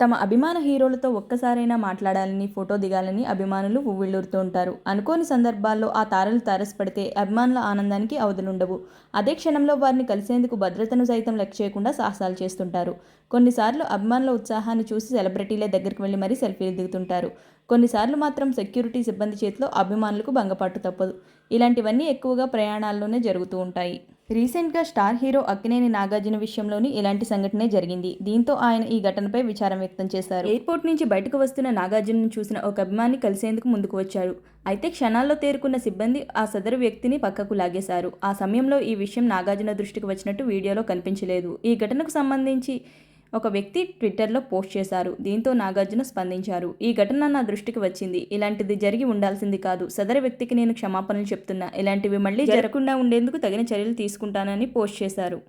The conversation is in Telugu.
తమ అభిమాన హీరోలతో ఒక్కసారైనా మాట్లాడాలని ఫోటో దిగాలని అభిమానులు ఉవ్విళ్ళూరుతూ ఉంటారు. అనుకోని సందర్భాల్లో ఆ తారలు తారసపడితే అభిమానుల ఆనందానికి అవధులుండవు. అదే క్షణంలో వారిని కలిసేందుకు భద్రతను సైతం లెక్క చేయకుండా సాహసాలు చేస్తుంటారు. కొన్నిసార్లు అభిమానుల ఉత్సాహాన్ని చూసి సెలబ్రిటీలే దగ్గరికి వెళ్ళి మరీ సెల్ఫీలు దిగుతుంటారు. కొన్నిసార్లు మాత్రం సెక్యూరిటీ సిబ్బంది చేతిలో అభిమానులకు భంగపాటు తప్పదు. ఇలాంటివన్నీ ఎక్కువగా ప్రయాణాల్లోనే జరుగుతూ ఉంటాయి. రీసెంట్గా స్టార్ హీరో అక్కినేని నాగార్జున విషయంలోని ఇలాంటి సంఘటనే జరిగింది. దీంతో ఆయన ఈ ఘటనపై విచారం వ్యక్తం చేశారు. ఎయిర్పోర్ట్ నుంచి బయటకు వస్తున్న నాగార్జునను చూసిన ఒక అభిమాని కలిసేందుకు ముందుకు వచ్చారు అయితే క్షణాల్లో తేరుకున్న సిబ్బంది ఆ సదరు వ్యక్తిని పక్కకు లాగేశారు. ఆ సమయంలో ఈ విషయం నాగార్జున దృష్టికి వచ్చినట్టు వీడియోలో కనిపించలేదు. ఈ ఘటనకు సంబంధించి ఒక వ్యక్తి ట్విట్టర్లో పోస్ట్ చేశారు. దీంతో నాగార్జున స్పందించారు. ఈ ఘటన నా దృష్టికి వచ్చింది. ఇలాంటిది జరిగి ఉండాల్సింది కాదు. సదరు వ్యక్తికి నేను క్షమాపణలు చెప్తున్నా. ఇలాంటివి మళ్ళీ జరగకుండా ఉండేందుకు తగిన చర్యలు తీసుకుంటానని పోస్ట్ చేశారు.